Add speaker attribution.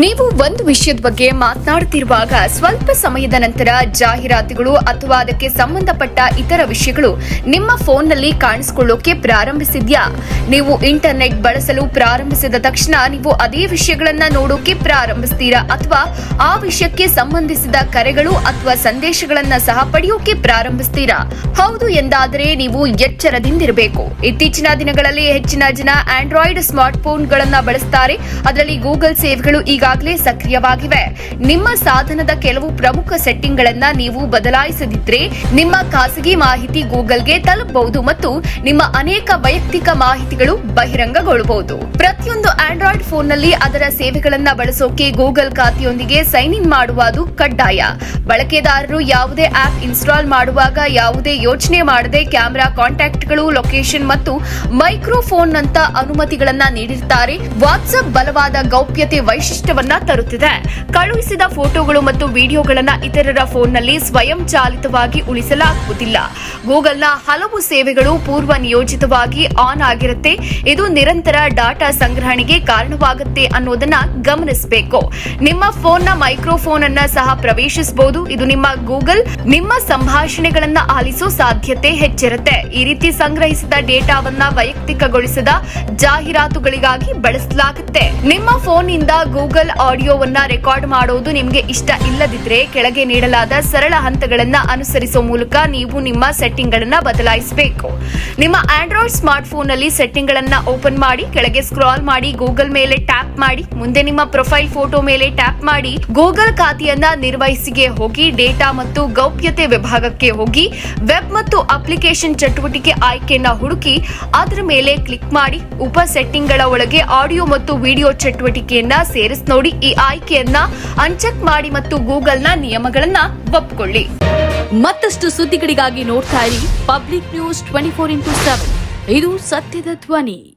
Speaker 1: ನೀವು ಒಂದು ವಿಷಯದ ಬಗ್ಗೆ ಮಾತನಾಡುತ್ತಿರುವಾಗ ಸ್ವಲ್ಪ ಸಮಯದ ನಂತರ ಜಾಹೀರಾತುಗಳು ಅಥವಾ ಅದಕ್ಕೆ ಸಂಬಂಧಪಟ್ಟ ಇತರ ವಿಷಯಗಳು ನಿಮ್ಮ ಫೋನ್ನಲ್ಲಿ ಕಾಣಿಸಿಕೊಳ್ಳೋಕೆ ಪ್ರಾರಂಭಿಸಿದ್ಯಾ? ನೀವು ಇಂಟರ್ನೆಟ್ ಬಳಸಲು ಪ್ರಾರಂಭಿಸಿದ ತಕ್ಷಣ ನೀವು ಅದೇ ವಿಷಯಗಳನ್ನ ನೋಡೋಕೆ ಪ್ರಾರಂಭಿಸ್ತೀರಾ? ಅಥವಾ ಆ ವಿಷಯಕ್ಕೆ ಸಂಬಂಧಿಸಿದ ಕರೆಗಳು ಅಥವಾ ಸಂದೇಶಗಳನ್ನ ಸಹ ಪಡೆಯೋಕೆ ಪ್ರಾರಂಭಿಸ್ತೀರಾ? ಹೌದು ಎಂದಾದರೆ ನೀವು ಎಚ್ಚರದಿಂದಿರಬೇಕು. ಇತ್ತೀಚಿನ ದಿನಗಳಲ್ಲಿ ಹೆಚ್ಚಿನ ಜನ ಆಂಡ್ರಾಯ್ಡ್ ಸ್ಮಾರ್ಟ್ ಫೋನ್ಗಳನ್ನ ಬಳಸ್ತಾರೆ. ಅದರಲ್ಲಿ ಗೂಗಲ್ ಸೇವೆಗಳು ಈಗಾಗಲೇ ಸಕ್ರಿಯವಾಗಿವೆ. ನಿಮ್ಮ ಸಾಧನದ ಕೆಲವು ಪ್ರಮುಖ ಸೆಟ್ಟಿಂಗ್ಗಳನ್ನು ನೀವು ಬದಲಾಯಿಸದಿದ್ರೆ ನಿಮ್ಮ ಖಾಸಗಿ ಮಾಹಿತಿ ಗೂಗಲ್ಗೆ ತಲುಪಬಹುದು ಮತ್ತು ನಿಮ್ಮ ಅನೇಕ ವೈಯಕ್ತಿಕ ಮಾಹಿತಿಗಳು ಬಹಿರಂಗಗೊಳ್ಳಬಹುದು ಪ್ರತಿಯೊಂದು ಆಂಡ್ರಾಯ್ಡ್ ಫೋನ್ನಲ್ಲಿ ಅದರ ಸೇವೆಗಳನ್ನ ಬಳಸೋಕೆ ಗೂಗಲ್ ಖಾತೆಯೊಂದಿಗೆ ಸೈನ್ ಇನ್ ಮಾಡುವುದು ಕಡ್ಡಾಯ. ಬಳಕೆದಾರರು ಯಾವುದೇ ಆಪ್ ಇನ್ಸ್ಟಾಲ್ ಮಾಡುವಾಗ ಯಾವುದೇ ಯೋಚನೆ ಮಾಡದೆ ಕ್ಯಾಮೆರಾ ಕಾಂಟ್ಯಾಕ್ಟ್ಗಳು, ಲೊಕೇಶನ್ ಮತ್ತು ಮೈಕ್ರೋಫೋನ್ ನಂತ ಅನುಮತಿಗಳನ್ನ ನೀಡಿರುತ್ತಾರೆ ವಾಟ್ಸ್ಆಪ್ ಬಲವಾದ ಗೌಪ್ಯತೆ ವೈಶಿಷ್ಟ್ಯವನ್ನ ತರುತ್ತಿದೆ. ಕಳುಹಿಸಿದ ಫೋಟೋಗಳು ಮತ್ತು ವಿಡಿಯೋಗಳನ್ನ ಇತರರ ಫೋನ್ನಲ್ಲಿ ಸ್ವಯಂ ಚಾಲಿತವಾಗಿ ಉಳಿಸಲಾಗುವುದಿಲ್ಲ. ಗೂಗಲ್ನ ಹಲವು ಸೇವೆಗಳು ಪೂರ್ವ ನಿಯೋಜಿತವಾಗಿ ಆನ್ ಆಗಿರುತ್ತೆ. ಇದು ನಿರಂತರ ಡಾಟಾ ಸಂಗ್ರಹಣೆಗೆ ಕಾರಣವಾಗುತ್ತೆ ಅನ್ನೋದನ್ನ ಗಮನಿಸಬೇಕು. ನಿಮ್ಮ ಫೋನ್ನ ಮೈಕ್ರೋಫೋನ್ ಅನ್ನ ಸಹ ಪ್ರವೇಶಿಸಬಹುದು ಇದು ನಿಮ್ಮ ಗೂಗಲ್. ನಿಮ್ಮ ಸಂಭಾಷಣೆಗಳನ್ನ ಆಲಿಸೋ ಸಾಧ್ಯತೆ ಹೆಚ್ಚಿರುತ್ತೆ. ಈ ರೀತಿ ಸಂಗ್ರಹಿಸಿದ ಡೇಟಾವನ್ನ ವೈಯಕ್ತಿಕಗೊಳಿಸಿದ ಜಾಹೀರಾತುಗಳಿಗಾಗಿ ಬಳಸಲಾಗುತ್ತೆ. ನಿಮ್ಮ ಫೋನ್ ಇಂದ ಗೂಗಲ್ ಆಡಿಯೋವನ್ನ ರೆಕಾರ್ಡ್ ಮಾಡೋದು ನಿಮಗೆ ಇಷ್ಟ ಇಲ್ಲದಿದ್ರೆ ಕೆಳಗೆ ನೀಡಲಾದ ಸರಳ ಹಂತಗಳನ್ನ ಅನುಸರಿಸುವ ಮೂಲಕ ನೀವು ನಿಮ್ಮ ಸೆಟ್ಟಿಂಗ್ ಗಳನ್ನ ಬದಲಾಯಿಸಬೇಕು. ನಿಮ್ಮ ಆಂಡ್ರಾಯ್ಡ್ ಸ್ಮಾರ್ಟ್ ಫೋನ್ನಲ್ಲಿ ಸೆಟ್ಟಿಂಗ್ ಗಳನ್ನ ಓಪನ್ ಮಾಡಿ, ಕೆಳಗೆ ಸ್ಕ್ರಾಲ್ ಮಾಡಿ, ಗೂಗಲ್ ಮೇಲೆ ಟ್ಯಾಪ್ ಮಾಡಿ, ಮುಂದೆ ನಿಮ್ಮ ಪ್ರೊಫೈಲ್ ಫೋಟೋ ಮೇಲೆ ಟ್ಯಾಪ್ ಮಾಡಿ, ಗೂಗಲ್ ಖಾತೆಯನ್ನ ನಿರ್ವಹಿಸಿಗೆ ಹೋಗಿ, ಡೇಟಾ ಮತ್ತು ಗೌಪ್ಯತೆ ವಿಭಾಗಕ್ಕೆ ಹೋಗಿ, ವೆಬ್ ಮತ್ತು ಅಪ್ಲಿಕೇಶನ್ ಚಟುವಟಿಕೆ ಆಯ್ಕೆಯನ್ನ ಹುಡುಕಿ, ಅದರ ಮೇಲೆ ಕ್ಲಿಕ್ ಮಾಡಿ, ಉಪ ಸೆಟ್ಟಿಂಗ್ಗಳ ಒಳಗೆ ಆಡಿಯೋ ಮತ್ತು ವಿಡಿಯೋ ಚಟುವಟಿಕೆಯನ್ನ ಸೇರಿಸ್ ನೋಡಿ, ಈ ಆಯ್ಕೆಯನ್ನ ಅನ್ಚೆಕ್ ಮಾಡಿ ಮತ್ತು ಗೂಗಲ್ನ ನಿಯಮಗಳನ್ನ ಒಪ್ಪಿಕೊಳ್ಳಿ
Speaker 2: ಮತ್ತಷ್ಟು ಸುದ್ದಿಗಳಿಗಾಗಿ ನೋಡ್ತಾ ಇರಿ public news twenty four into seven ಇದು ಸತ್ಯದ ಧ್ವನಿ.